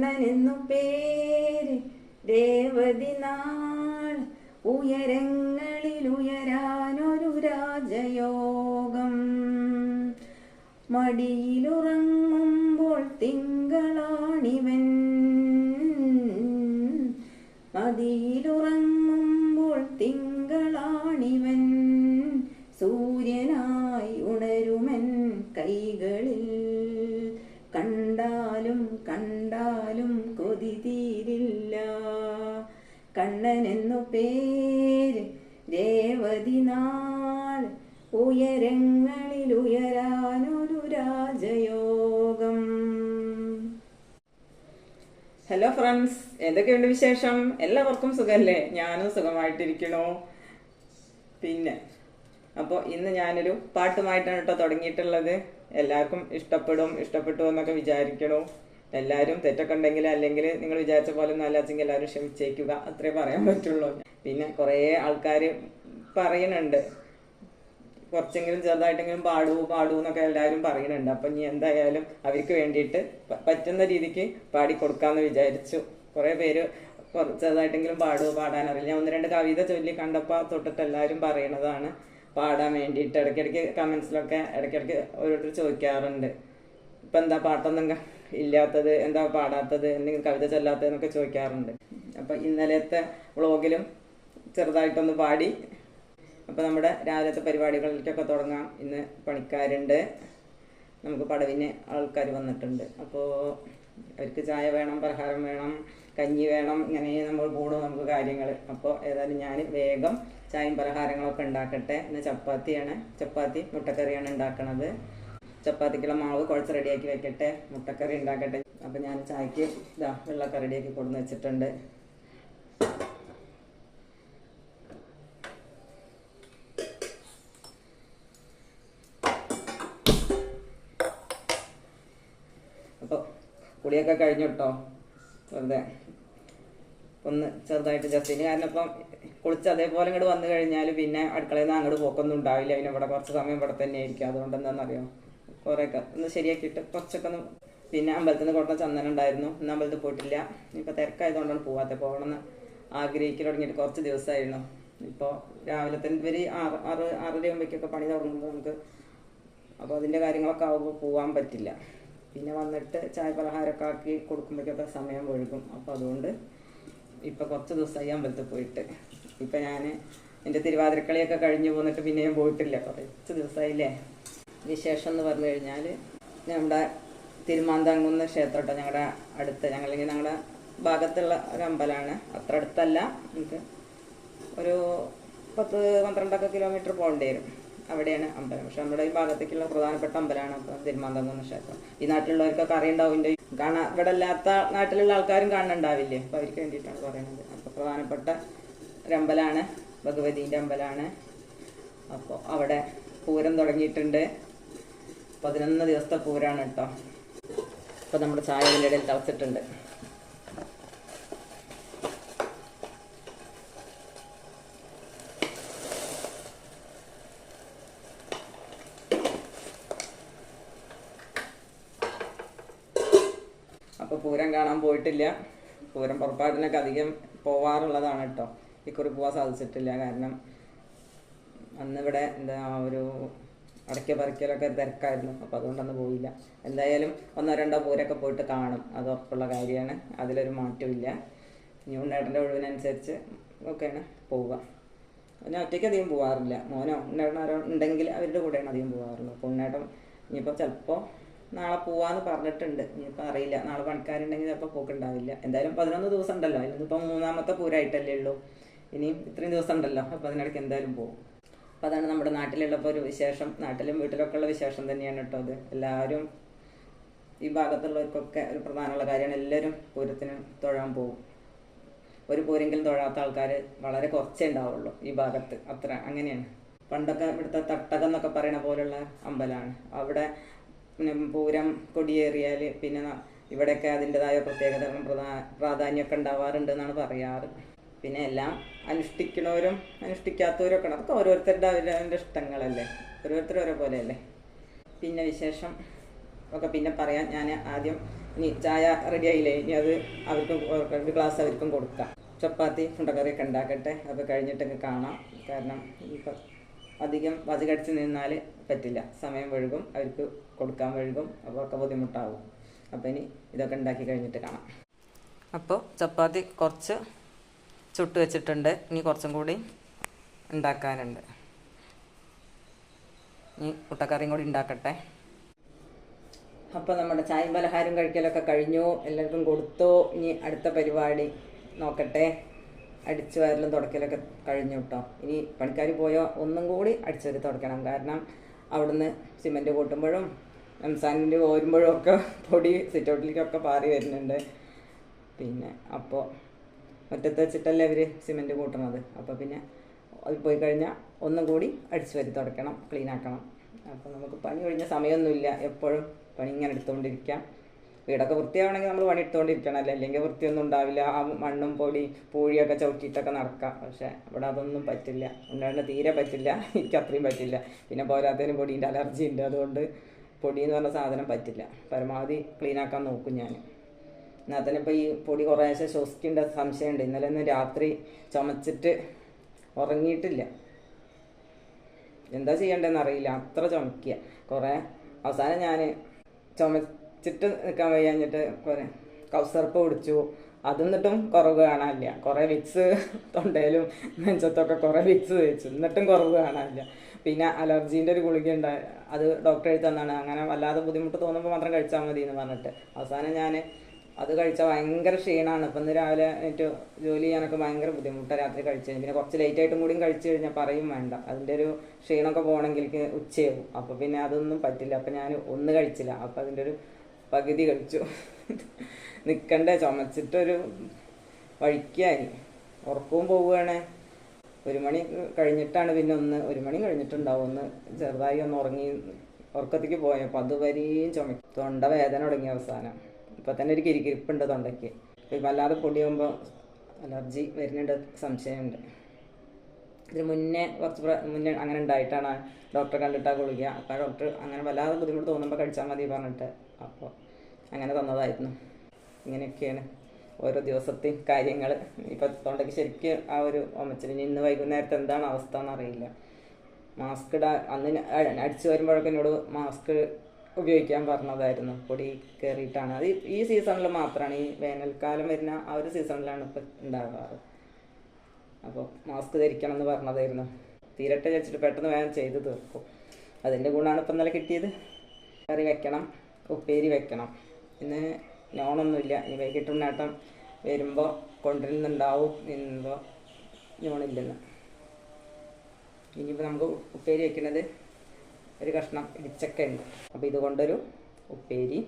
കണ്ണനെന്നു പേര് രേവതിനാൾ ഉയരങ്ങളിൽ ഉയരാനൊരു രാജയോഗം. മടിയിലുറങ്ങുമ്പോൾ തിങ്കളാണിവൻ hello friends എന്തൊക്കെയുണ്ട് വിശേഷം? എല്ലാവർക്കും സുഖമല്ലേ ഞാനും സുഖമായിട്ടിരിക്കണു പിന്നെ അപ്പോൾ ഇന്ന് ഞാനൊരു പാട്ടുമായിട്ടാണ് കേട്ടോ തുടങ്ങിയിട്ടുള്ളത്. എല്ലാവർക്കും ഇഷ്ടപ്പെടും ഇഷ്ടപ്പെട്ടു എന്നൊക്കെ വിചാരിക്കണു. എല്ലാവരും തെറ്റൊക്കെ ഉണ്ടെങ്കിൽ അല്ലെങ്കിൽ നിങ്ങൾ വിചാരിച്ച പോലെ ഒന്നും അല്ലാച്ചെങ്കിൽ എല്ലാവരും ക്ഷമിച്ചേക്കുക. അത്രേ പറയാൻ പറ്റുള്ളൂ. പിന്നെ കുറേ ആൾക്കാർ പറയുന്നുണ്ട്. കുറച്ചെങ്കിലും ചെറുതായിട്ടെങ്കിലും പാടൂ പാടൂ എന്നൊക്കെ എല്ലാവരും പറയുന്നുണ്ട്. അപ്പം ഇനി എന്തായാലും അവർക്ക് വേണ്ടിയിട്ട് പറ്റുന്ന രീതിക്ക് പാടിക്കൊടുക്കാമെന്ന് വിചാരിച്ചു. കുറേ പേര് ചെറുതായിട്ടെങ്കിലും പാടുമോ പാടാൻ അറിയില്ല. ഞാൻ ഒന്ന് രണ്ട് കവിത ചൊല്ലി കണ്ടപ്പോൾ തൊട്ടിട്ട് എല്ലാവരും പറയണതാണ് പാടാൻ വേണ്ടിയിട്ട്. ഇടയ്ക്കിടയ്ക്ക് കമൻസിലൊക്കെ ഇടയ്ക്കിടയ്ക്ക് ഓരോരുത്തർ ചോദിക്കാറുണ്ട്. ഇപ്പം എന്താ പാട്ടൊന്നും ഇല്ലാത്തത് എന്താ പാടാത്തത് എന്തെങ്കിലും കവിത ചൊല്ലാത്തത് എന്നൊക്കെ ചോദിക്കാറുണ്ട്. അപ്പം ഇന്നലത്തെ വ്ളോഗിലും ചെറുതായിട്ടൊന്ന് പാടി അപ്പോൾ നമ്മുടെ രാവിലത്തെ പരിപാടികളിലേക്കൊക്കെ തുടങ്ങാം. ഇന്ന് പണിക്കാരുണ്ട്. നമുക്ക് പടവിന് ആൾക്കാർ വന്നിട്ടുണ്ട്. അപ്പോൾ അവർക്ക് ചായ വേണം പലഹാരം വേണം കഞ്ഞി വേണം ഇങ്ങനെ നമ്മൾ കൂടും നമുക്ക് കാര്യങ്ങൾ അപ്പോൾ ഏതായാലും ഞാൻ വേഗം ചായയും പലഹാരങ്ങളൊക്കെ ഉണ്ടാക്കട്ടെ. ഇന്ന് ചപ്പാത്തിയാണ്. ചപ്പാത്തി മുട്ടക്കറിയാണ് ഉണ്ടാക്കണത്. ചപ്പാത്തിക്കുള്ള മാവ് കുഴച്ച് റെഡിയാക്കി വെക്കട്ടെ. മുട്ടക്കറി ഉണ്ടാക്കട്ടെ. അപ്പോൾ ഞാൻ ചായക്ക് ഇതാ വെള്ളമൊക്കെ റെഡിയാക്കി കൊടുന്ന് വെച്ചിട്ടുണ്ട് അപ്പോൾ കുളിയൊക്കെ കഴിഞ്ഞു കേട്ടോ വെറുതെ. ഒന്ന് ചെറുതായിട്ട് ജസ്റ്റ് ഇനി കാരണം ഇപ്പം കുളിച്ച് അതേപോലെ ഇങ്ങോട്ട് വന്നു കഴിഞ്ഞാൽ പിന്നെ അടുക്കളയിൽ നിന്ന് അങ്ങോട്ട് പോക്കൊന്നും ഉണ്ടാവില്ല. പിന്നെ ഇവിടെ കുറച്ച് സമയം ഇവിടെ തന്നെ ആയിരിക്കും അതുകൊണ്ട് എന്താണെന്നറിയോ കുറേയൊക്കെ ഒന്ന് ശരിയാക്കിയിട്ട് കുറച്ചൊക്കെ ഒന്ന് പിന്നെ അമ്പലത്തിൽ നിന്ന് കൊടുത്ത ചന്ദനം ഉണ്ടായിരുന്നു. ഇന്ന് അമ്പലത്തിൽ പോയിട്ടില്ല. ഇപ്പോൾ തിരക്കായതുകൊണ്ടാണ് പോവാത്തത് പോകണമെന്ന് ആഗ്രഹിക്കൽ തുടങ്ങിയിട്ട് കുറച്ച് ദിവസമായിരുന്നു ഇപ്പോൾ രാവിലെ തന്നെ ഇവർ ആറ് ആറ് ആറര ആകുമ്പോഴേക്കൊക്കെ പണി തുടങ്ങുമ്പോൾ നമുക്ക് അപ്പോൾ അതിന്റെ കാര്യങ്ങളൊക്കെ ആകുമ്പോൾ പോകാൻ പറ്റില്ല. പിന്നെ വന്നിട്ട് ചായ പലഹാരമൊക്കെ ആക്കി കൊടുക്കുമ്പോഴേക്കൊക്കെ സമയം ഒഴുകും അപ്പോൾ അതുകൊണ്ട് ഇപ്പം കുറച്ച് ദിവസമായി അമ്പലത്തിൽ പോയിട്ട്. ഇപ്പം ഞാൻ എന്റെ തിരുവാതിരക്കളിയൊക്കെ കഴിഞ്ഞു പോന്നിട്ട് പിന്നെ ഞാൻ പോയിട്ടില്ല. കുറച്ച് ദിവസമായില്ലേ വിശേഷം എന്ന് പറഞ്ഞു കഴിഞ്ഞാൽ നമ്മുടെ തിരുമാന്താങ്കുന്ന് ക്ഷേത്രം കേട്ടോ ഞങ്ങളുടെ അടുത്ത്. ഞങ്ങളിങ്ങനെ ഞങ്ങളുടെ ഭാഗത്തുള്ള ഒരു അമ്പലമാണ് അത്ര അടുത്തല്ല. നമുക്ക് ഒരു പത്ത് പന്ത്രണ്ടൊക്കെ കിലോമീറ്റർ പോകേണ്ടി വരും. അവിടെയാണ് അമ്പലം. പക്ഷെ നമ്മുടെ ഈ ഭാഗത്തേക്കുള്ള പ്രധാനപ്പെട്ട അമ്പലമാണ് തിരുമാന്തകുന്ന് ക്ഷേത്രം. ഈ നാട്ടിലുള്ളവർക്കൊക്കെ അറിയണ്ടാവും ഇതിന്റെ കാണാൻ ഇവിടെ അല്ലാത്ത നാട്ടിലുള്ള ആൾക്കാരും കാണണ്ടാവില്ലേ അപ്പോൾ അവർക്ക് വേണ്ടിയിട്ടാണ് പറയുന്നത്. അപ്പോൾ പ്രധാനപ്പെട്ട ഒരു അമ്പലമാണ് ഭഗവതീന്റെ അമ്പലമാണ് അപ്പോൾ അവിടെ പൂരം തുടങ്ങിയിട്ടുണ്ട്. പതിനൊന്ന് ദിവസത്തെ പൂരമാണ് കേട്ടോ അപ്പോൾ നമ്മുടെ ചായ ഇടയിൽ തിളച്ചിട്ടുണ്ട് അപ്പോൾ പൂരം പോയിട്ടില്ല പൂരം പുറപ്പാടിനൊക്കെ അധികം പോവാറുള്ളതാണ് കേട്ടോ ഇക്കുറി പോകാൻ സാധിച്ചിട്ടില്ല. കാരണം അന്നിവിടെ എന്താ ഒരു അടയ്ക്ക പറിക്കലൊക്കെ തിരക്കായിരുന്നു. അപ്പോൾ അതുകൊണ്ടൊന്നും പോയില്ല. എന്തായാലും ഒന്നോ രണ്ടോ പൂരൊക്കെ പോയിട്ട് കാണും. അത് ഉറപ്പുള്ള കാര്യമാണ്. അതിലൊരു മാറ്റമില്ല ഉണ്ണേട്ടന്റെ ഒഴിവിനനുസരിച്ച് ഒക്കെയാണ് പോവുക. പിന്നെ ഒറ്റയ്ക്ക് അധികം പോകാറില്ല മോനോ ഉണ്ണേട്ടനോ ആരോ ഉണ്ടെങ്കിൽ അവരുടെ കൂടെയാണ് അധികം പോകാറുള്ളത് അപ്പോൾ ഉണ്ണേട്ടൻ ഇനിയിപ്പോൾ ചിലപ്പോൾ നാളെ പോവാന്ന് പറഞ്ഞിട്ടുണ്ട്. ഇനിയിപ്പോൾ അറിയില്ല. നാളെ പണിക്കാരുണ്ടെങ്കിൽ ചിലപ്പോൾ പോക്കുണ്ടാവില്ല. എന്തായാലും പതിനൊന്ന് ദിവസം ഉണ്ടല്ലോ ഇന്നിപ്പോൾ മൂന്നാമത്തെ പൂരായിട്ടല്ലേ ഉള്ളൂ. ഇനിയും ഇത്രയും ദിവസം ഉണ്ടല്ലോ അപ്പോൾ അതിനിടയ്ക്ക് എന്തായാലും പോകും അപ്പോൾ അതാണ് നമ്മുടെ നാട്ടിലുള്ളപ്പോൾ ഒരു വിശേഷം. നാട്ടിലും വീട്ടിലൊക്കെ ഉള്ള വിശേഷം തന്നെയാണ് കേട്ടോ അത്. എല്ലാവരും ഈ ഭാഗത്തുള്ളവർക്കൊക്കെ ഒരു പ്രധാനമുള്ള കാര്യമാണ്. എല്ലാവരും പൂരത്തിന് തൊഴാൻ പോകും ഒരു പൂരെങ്കിലും തൊഴാത്ത ആൾക്കാർ വളരെ കുറച്ചേ ഉണ്ടാവുള്ളൂ ഈ ഭാഗത്ത്. അത്ര അങ്ങനെയാണ്. പണ്ടൊക്കെ ഇവിടുത്തെ തട്ടകം എന്നൊക്കെ പറയണ പോലുള്ള അമ്പലമാണ്. അവിടെ പൂരം കൊടിയേറിയാൽ പിന്നെ ഇവിടെയൊക്കെ അതിന്റെതായ പ്രത്യേകത പ്രധാ പ്രാധാന്യമൊക്കെ ഉണ്ടാവാറുണ്ട് എന്നാണ് പറയാറ്. പിന്നെ എല്ലാം അനുഷ്ഠിക്കണവരും അനുഷ്ഠിക്കാത്തവരും ഒക്കെ അതൊക്കെ ഓരോരുത്തരുടെ അവരുടെ ഇഷ്ടങ്ങളല്ലേ? ഓരോരുത്തർ ഓരോ പോലെയല്ലേ? പിന്നെ വിശേഷം ഒക്കെ പിന്നെ പറയാം ഞാൻ ആദ്യം ഇനി ചായ റെഡി ആയില്ലേ? ഇനി അത് അവർക്കും ഒരു ഗ്ലാസ് അവർക്കും കൊടുക്കാം. ചപ്പാത്തി മുണ്ടക്കറിയൊക്കെ ഉണ്ടാക്കട്ടെ. അത് കഴിഞ്ഞിട്ടൊക്കെ കാണാം. കാരണം ഇപ്പം അധികം വതി കടിച്ച് നിന്നാൽ പറ്റില്ല. സമയം വഴുകും. അവർക്ക് കൊടുക്കാൻ കഴുകും അപ്പോൾ ഒക്കെ ബുദ്ധിമുട്ടാവും. അപ്പോൾ ഇനി ഇതൊക്കെ ഉണ്ടാക്കി കഴിഞ്ഞിട്ട് കാണാം. അപ്പോൾ ചപ്പാത്തി കുറച്ച് ചുട്ട് വെച്ചിട്ടുണ്ട്. ഇനി കുറച്ചും കൂടി ഉണ്ടാക്കാനുണ്ട്. ഇനി മുട്ടക്കറിയും കൂടി ഉണ്ടാക്കട്ടെ. അപ്പോൾ നമ്മുടെ ചായയും പലഹാരം കഴിക്കലൊക്കെ കഴിഞ്ഞു. എല്ലാവർക്കും കൊടുത്തു. ഇനി അടുത്ത പരിപാടി നോക്കട്ടെ. അടിച്ചു വാരലും തുടക്കലൊക്കെ കഴിഞ്ഞു കേട്ടോ. ഇനി പണിക്കാർ പോയോ? ഒന്നും കൂടി അടിച്ചു വരി തുടക്കണം. കാരണം അവിടുന്ന് സിമെന്റ് കൂട്ടുമ്പോഴും റംസാനിന്റെ പോരുമ്പോഴും ഒക്കെ പൊടി സിറ്റൗട്ടിലേക്കൊക്കെ പാറി വരുന്നുണ്ട്. പിന്നെ അപ്പോൾ മുറ്റത്ത് വെച്ചിട്ടല്ലേ അവർ സിമെന്റ് കൂട്ടണത്. അപ്പോൾ പിന്നെ അത് പോയി കഴിഞ്ഞാൽ ഒന്നും കൂടി അടിച്ചു വരി തുടക്കണം ക്ലീൻ ആക്കണം. അപ്പോൾ നമുക്ക് പണി കഴിഞ്ഞ സമയമൊന്നുമില്ല എപ്പോഴും പണി ഇങ്ങനെ എടുത്തുകൊണ്ടിരിക്കാം വീടൊക്കെ വൃത്തിയാവണമെങ്കിൽ നമ്മൾ പണി എടുത്തുകൊണ്ടിരിക്കണമല്ലോ അല്ലെങ്കിൽ വൃത്തിയൊന്നും ഉണ്ടാവില്ല. ആ മണ്ണും പൊടി പൂഴിയൊക്കെ ചവിട്ടിയിട്ടൊക്കെ നടക്കാം. പക്ഷേ ഇവിടെ അതൊന്നും പറ്റില്ല. ഉണ്ടാകേണ്ട തീരെ പറ്റില്ല. എനിക്ക് അത്രയും പറ്റില്ല. പിന്നെ പോരാത്തതിന് പൊടീന്റെ അലർജി ഉണ്ട് അതുകൊണ്ട് പൊടി എന്ന് പറഞ്ഞ സാധനം പറ്റില്ല. പരമാവധി ക്ലീൻ ആക്കാൻ നോക്കും ഞാൻ എന്നാൽ തന്നെ ഇപ്പോൾ ഈ പൊടി കുറേശ്ശെ ശ്വസിക്കേണ്ട സംശയമുണ്ട് ഇന്നലെ ഒന്ന് രാത്രി ചുമച്ചിട്ട് ഉറങ്ങിയിട്ടില്ല. എന്താ ചെയ്യേണ്ടതെന്ന് അറിയില്ല. അത്ര ചുമക്കുക കുറേ അവസാനം ഞാൻ ചുമച്ചിട്ട് നിൽക്കാൻ വയ്യാഞ്ഞിട്ട് കുറേ കൗസർപ്പ് കുടിച്ചു അതെന്നിട്ടും കുറവ് കാണാനില്ല. കുറേ വിക്സ് തൊണ്ടയിലും നെഞ്ചത്തൊക്കെ കുറേ വിക്സ് തേച്ചു. എന്നിട്ടും കുറവ് കാണാനില്ല. പിന്നെ അലർജീന്റെ ഒരു ഗുളിക ഉണ്ട് അത് ഡോക്ടർ എഴുതി തന്നാണ്. അങ്ങനെ വല്ലാതെ ബുദ്ധിമുട്ട് തോന്നുമ്പോൾ മാത്രം കഴിച്ചാൽ മതി എന്ന് പറഞ്ഞിട്ട്. അവസാനം ഞാൻ അത് കഴിച്ചാൽ ഭയങ്കര ക്ഷീണമാണ് ഇപ്പം ഇന്ന് രാവിലെ എനിക്ക് ജോലി ചെയ്യാനൊക്കെ ഭയങ്കര ബുദ്ധിമുട്ടാണ് രാത്രി കഴിച്ചു പിന്നെ കുറച്ച് ലേറ്റ് ആയിട്ടും കൂടിയും കഴിച്ചു കഴിഞ്ഞാൽ പറയും വേണ്ട. അതിന്റെ ഒരു ക്ഷീണമൊക്കെ പോകണമെങ്കിൽ ഉച്ചയാവും. അപ്പോൾ പിന്നെ അതൊന്നും പറ്റില്ല. അപ്പം ഞാൻ ഒന്ന് കഴിച്ചില്ല. അപ്പം അതിന്റെ ഒരു പകുതി കഴിച്ചു. നിൽക്കണ്ടേ ചുമച്ചിട്ടൊരു വഴിക്കായി. ഉറക്കവും പോവുകയാണ്. ഒരു മണി കഴിഞ്ഞിട്ടാണ് പിന്നെ ഒന്ന് ഒരു മണി കഴിഞ്ഞിട്ടുണ്ടാവും ഒന്ന് ചെറുതായി ഒന്ന് ഉറങ്ങി ഉറക്കത്തേക്ക് പോയപ്പോൾ അതുവരെയും ചുമ തൊണ്ട വേദന തുടങ്ങി അവസാനം. ഇപ്പം തന്നെ ഒരു കിരിക്കിരിപ്പുണ്ട് തൊണ്ടയ്ക്ക്. വല്ലാതെ പൊടിയാകുമ്പോൾ അലർജി വരുന്നുണ്ട് സംശയമുണ്ട്. ഇതിന് മുന്നേ കുറച്ച് മുന്നേ അങ്ങനെ ഉണ്ടായിട്ടാണ് ഡോക്ടറെ കണ്ടിട്ടാ ഗുളിക. അപ്പോൾ ഡോക്ടർ അങ്ങനെ വല്ലാതെ ബുദ്ധിമുട്ട് തോന്നുമ്പോൾ കഴിച്ചാൽ മതി പറഞ്ഞിട്ട് അപ്പോൾ അങ്ങനെ തന്നതായിരുന്നു. ഇങ്ങനെയൊക്കെയാണ്. ഓരോ ദിവസത്തെയും കാര്യങ്ങൾ ഇപ്പം തൊണ്ടയ്ക്ക് ശരിക്കും ആ ഒരു ഒമച്ചിൽ ഇനി ഇന്ന് വൈകുന്നേരത്തെ എന്താണ് അവസ്ഥ എന്നറിയില്ല മാസ്ക് ഇടാ അന്ന് അടിച്ചു വരുമ്പോഴൊക്കെ എന്നോട് മാസ്ക് ഉപയോഗിക്കാൻ പറഞ്ഞതായിരുന്നു. പൊടി കയറിയിട്ടാണ്. അത് ഈ- സീസണിൽ മാത്രമാണ് ഈ വേനൽക്കാലം വരുന്ന ആ ഒരു സീസണിലാണ് ഇപ്പം ഉണ്ടാകാറ് അപ്പോൾ മാസ്ക് ധരിക്കണം എന്ന് പറഞ്ഞതായിരുന്നു. തീരട്ടെ വെച്ചിട്ട് പെട്ടെന്ന് വേഗം ചെയ്ത് തീർക്കും. അതിന്റെ ഗുണമാണ് ഇപ്പം ഇന്നലെ കിട്ടിയത്. കറി വെക്കണം ഉപ്പേരി വെക്കണം. ഇന്ന് നോണൊന്നുമില്ല ഇനി വൈകിട്ട് ഉണ്ണാട്ടം വരുമ്പോൾ കൊണ്ടുവരുന്നുണ്ടാവും ഇന്നുമ്പോൾ നോണില്ലെന്ന് ഇനിയിപ്പോൾ നമുക്ക് ഉപ്പേരി വെക്കുന്നത് ഒരു കഷ്ണം ഇടിച്ചക്ക ഉണ്ട് അപ്പോൾ ഇതുകൊണ്ടൊരു ഉപ്പേരി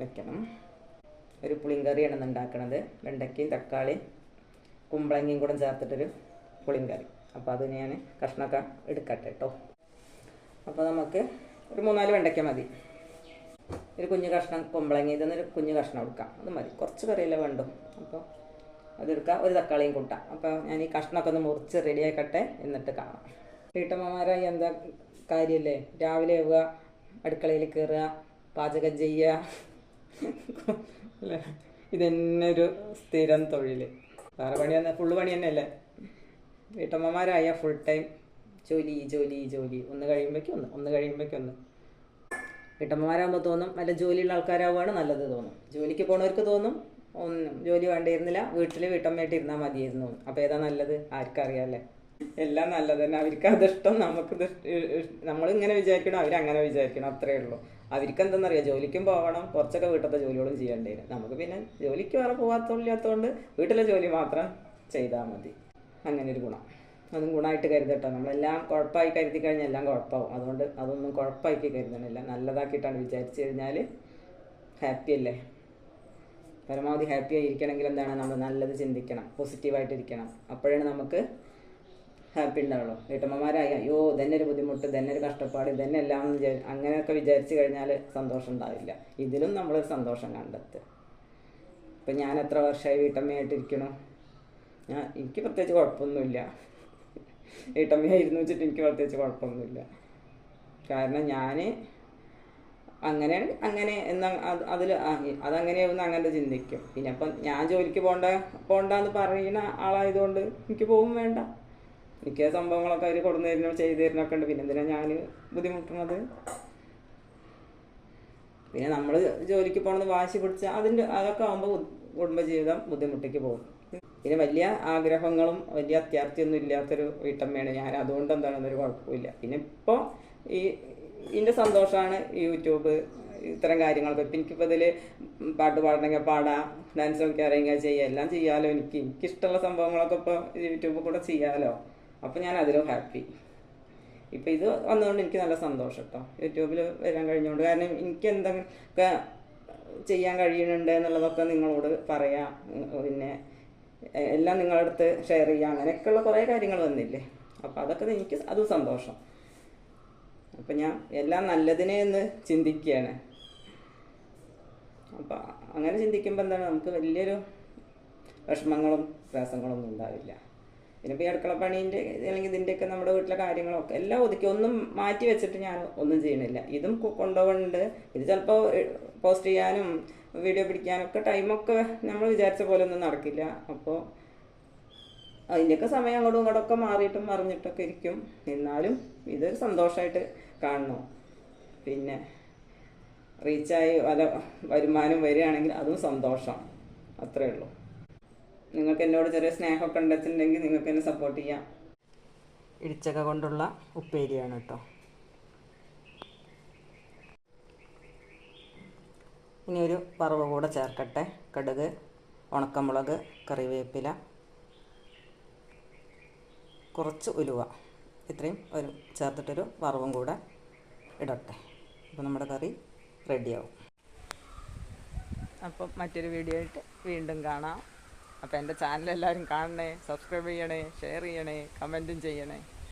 വെക്കണം. ഒരു പുളിങ്കറിയാണ് ഇന്ന് ഉണ്ടാക്കണത്. വെണ്ടയ്ക്കയും തക്കാളിയും കുമ്പളങ്ങയും കൂടെ ചേർത്തിട്ടൊരു പുളിങ്കറി അപ്പോൾ അത് ഞാൻ കഷ്ണമൊക്കെ എടുക്കട്ടെ കേട്ടോ അപ്പോൾ നമുക്ക് ഒരു മൂന്നാൽ വെണ്ടയ്ക്ക മതി. ഒരു കുഞ്ഞു കഷ്ണം കുമ്പളങ്ങ ഇതൊന്നൊരു കുഞ്ഞു കഷ്ണം എടുക്കാം. അത് മതി. കുറച്ച് കറിയല്ലേ വേണ്ടു. അപ്പോൾ അതെടുക്കാം ഒരു തക്കാളിയും കൂട്ടാം. അപ്പോൾ ഞാൻ ഈ കഷ്ണമൊക്കെ ഒന്ന് മുറിച്ച് റെഡിയാക്കട്ടെ എന്നിട്ട് കാണാം. വീട്ടമ്മമാരായി എന്താ കാര്യമല്ലേ? രാവിലെ ആവുക അടുക്കളയിൽ കയറുക പാചകം ചെയ്യുക. ഇതന്നെ ഒരു സ്ഥിരം തൊഴിൽ. വേറെ പണി തന്നെ ഫുള്ള് പണി തന്നെയല്ലേ? വീട്ടമ്മമാരായ ഫുൾ ടൈം ജോലി ജോലി ജോലി. ഒന്ന് കഴിയുമ്പോഴേക്കും ഒന്ന്. ഒന്ന് കഴിയുമ്പോഴേക്കും ഒന്ന്. വീട്ടമ്മമാരാകുമ്പോൾ തോന്നും നല്ല ജോലിയുള്ള ആൾക്കാരാവുകയാണ് നല്ലത് തോന്നും. ജോലിക്ക് പോണവർക്ക് തോന്നും ഒന്നും ജോലി വേണ്ടിയിരുന്നില്ല വീട്ടിൽ വീട്ടമ്മയായിട്ട് ഇരുന്നാൽ മതിയായിരുന്നു. അപ്പോൾ ഏതാ നല്ലത്? ആർക്കറിയാമല്ലേ എല്ലാം നല്ലത് തന്നെ. അവർക്ക് അതിഷ്ടം നമുക്ക് നമ്മളിങ്ങനെ വിചാരിക്കണം അവരങ്ങനെ വിചാരിക്കണം അത്രേ ഉള്ളൂ. അവർക്ക് എന്തെന്നറിയാം? ജോലിക്കും പോകണം കുറച്ചൊക്കെ വീട്ടിലത്തെ ജോലികളും ചെയ്യേണ്ടി വരും നമുക്ക് പിന്നെ ജോലിക്ക് വേറെ പോകാത്തോളില്ലാത്തതുകൊണ്ട് വീട്ടിലെ ജോലി മാത്രം ചെയ്താൽ മതി. അങ്ങനെ ഒരു ഗുണം. അതും ഗുണമായിട്ട് കരുതട്ടോ. നമ്മളെല്ലാം കുഴപ്പമായി കരുതി കഴിഞ്ഞാൽ എല്ലാം കുഴപ്പമാവും. അതുകൊണ്ട് അതൊന്നും കുഴപ്പമാക്കി കരുതണില്ല. നല്ലതാക്കിയിട്ടാണ് വിചാരിച്ചു കഴിഞ്ഞാൽ ഹാപ്പി അല്ലേ? പരമാവധി ഹാപ്പി ആയിരിക്കണമെങ്കിൽ എന്താണ്? നമ്മൾ നല്ലത് ചിന്തിക്കണം. പോസിറ്റീവായിട്ടിരിക്കണം അപ്പോഴാണ് നമുക്ക് ഹാപ്പി ഉണ്ടാവുള്ളൂ. വീട്ടമ്മമാരായി അയ്യോ തന്നെ ഒരു ബുദ്ധിമുട്ട് തന്നെ ഒരു കഷ്ടപ്പാട് ഇതന്നെ എല്ലാം അങ്ങനെയൊക്കെ വിചാരിച്ചു കഴിഞ്ഞാൽ സന്തോഷം ഉണ്ടാവില്ല. ഇതിലും നമ്മൾ സന്തോഷം കണ്ടെത്തുക. ഇപ്പം ഞാൻ എത്ര വർഷമായി വീട്ടമ്മയായിട്ടിരിക്കണു? ഞാൻ എനിക്ക് പ്രത്യേകിച്ച് കുഴപ്പമൊന്നുമില്ല. വീട്ടമ്മയായിരുന്നു വെച്ചിട്ട് എനിക്ക് പ്രത്യേകിച്ച് കുഴപ്പമൊന്നുമില്ല. കാരണം ഞാൻ അങ്ങനെ അങ്ങനെ എന്നാ അത് അതിൽ അതങ്ങനെയാവുന്ന അങ്ങനെ ചിന്തിക്കും. പിന്നെ അപ്പം ഞാൻ ജോലിക്ക് പോണ്ട പോണ്ടെന്ന് പറയുന്ന ആളായതുകൊണ്ട് എനിക്ക് പോകും വേണ്ട. ആ സംഭവങ്ങളൊക്കെ അവർ കൊടുന്നു തരുന്നോ ചെയ്തു തരുന്നൊക്കെ ഉണ്ട്. പിന്നെ എന്തിനാ ഞാൻ ബുദ്ധിമുട്ടുന്നത്? പിന്നെ നമ്മൾ ജോലിക്ക് പോകണമെന്ന് വാശി പിടിച്ച അതിന്റെ അതൊക്കെ ആകുമ്പോൾ കുടുംബജീവിതം ബുദ്ധിമുട്ടിക്ക് പോകും. പിന്നെ വലിയ ആഗ്രഹങ്ങളും വലിയ അത്യാർത്ഥിയൊന്നും ഇല്ലാത്തൊരു വീട്ടമ്മയാണ് ഞാൻ. അതുകൊണ്ട് എന്താണെന്നൊരു കുഴപ്പമില്ല പിന്നെ ഇപ്പോൾ ഈ ഇതിന്റെ സന്തോഷമാണ് യൂട്യൂബ് ഇത്തരം കാര്യങ്ങളൊക്കെ. ഇപ്പം എനിക്കിപ്പോൾ ഇതിൽ പാട്ട് പാടണമെങ്കിൽ പാടാം ഡാൻസ് ഒക്കെ അറിയുക ചെയ്യുക എല്ലാം ചെയ്യാമല്ലോ എനിക്ക്. എനിക്കിഷ്ടമുള്ള സംഭവങ്ങളൊക്കെ ഇപ്പോൾ യൂട്യൂബിൽ കൂടെ ചെയ്യാമല്ലോ അപ്പോൾ ഞാൻ അതിലും ഹാപ്പി. ഇപ്പം ഇത് വന്നതുകൊണ്ട് എനിക്ക് നല്ല സന്തോഷം കേട്ടോ യൂട്യൂബിൽ വരാൻ കഴിഞ്ഞുകൊണ്ട് കാരണം എനിക്ക് എന്തൊക്കെ ചെയ്യാൻ കഴിയുന്നുണ്ട് എന്നുള്ളതൊക്കെ നിങ്ങളോട് പറയാം. പിന്നെ എല്ലാം നിങ്ങളുടെ അടുത്ത് ഷെയർ ചെയ്യാം അങ്ങനെയൊക്കെയുള്ള കുറേ കാര്യങ്ങൾ വന്നില്ലേ? അപ്പോൾ അതൊക്കെ എനിക്ക് അതും സന്തോഷം. അപ്പം ഞാൻ എല്ലാം നല്ലതിനെ എന്ന് ചിന്തിക്കുകയാണ്. അപ്പം അങ്ങനെ ചിന്തിക്കുമ്പോൾ എന്താണ്? നമുക്ക് വലിയൊരു വിഷമങ്ങളും പ്രയാസങ്ങളൊന്നും ഉണ്ടാവില്ല. പിന്നെ ഈ അടുക്കളപ്പണീന്റെ അല്ലെങ്കിൽ ഇതിന്റെയൊക്കെ നമ്മുടെ വീട്ടിലെ കാര്യങ്ങളൊക്കെ എല്ലാം ഒതുക്കി ഒന്നും മാറ്റി വെച്ചിട്ട് ഞാൻ ഒന്നും ചെയ്യണില്ല. ഇതും കൊണ്ടുപോകുന്നുണ്ട്. ഇത് ചിലപ്പോൾ പോസ്റ്റ് ചെയ്യാനും വീഡിയോ പിടിക്കാനൊക്കെ ടൈമൊക്കെ നമ്മൾ വിചാരിച്ച പോലെ ഒന്നും നടക്കില്ല. അപ്പോൾ അതിന്റെയൊക്കെ സമയം അങ്ങോട്ടും ഇങ്ങോട്ടൊക്കെ മാറിയിട്ടും മറിഞ്ഞിട്ടൊക്കെ ഇരിക്കും. എന്നാലും ഇതൊരു സന്തോഷമായിട്ട് കാണണം. പിന്നെ റീച്ചായി വല വരുമാനം വരികയാണെങ്കിൽ അതും സന്തോഷം. അത്രയേ ഉള്ളൂ. നിങ്ങൾക്ക് എന്നോട് ചെറിയ സ്നേഹമൊക്കെ ഉണ്ടെന്നുണ്ടെങ്കിൽ നിങ്ങൾക്ക് എന്നെ സപ്പോർട്ട് ചെയ്യാം. ഇടിച്ചക്ക കൊണ്ടുള്ള ഉപ്പേരിയാണ് കേട്ടോ ഇനി ഒരു വറവ് കൂടെ ചേർക്കട്ടെ. കടുക് ഉണക്കമുളക് കറിവേപ്പില കുറച്ച് ഉലുവ. ഇത്രയും ഒരു ചേർത്തിട്ടൊരു വറവും കൂടെ ഇടട്ടെ. അപ്പോൾ നമ്മുടെ കറി റെഡിയാവും അപ്പം മറ്റൊരു വീഡിയോ ആയിട്ട് വീണ്ടും കാണാം. അപ്പോൾ എന്റെ ചാനൽ എല്ലാവരും കാണണേ സബ്സ്ക്രൈബ് ചെയ്യണേ ഷെയർ ചെയ്യണേ കമന്റും ചെയ്യണേ.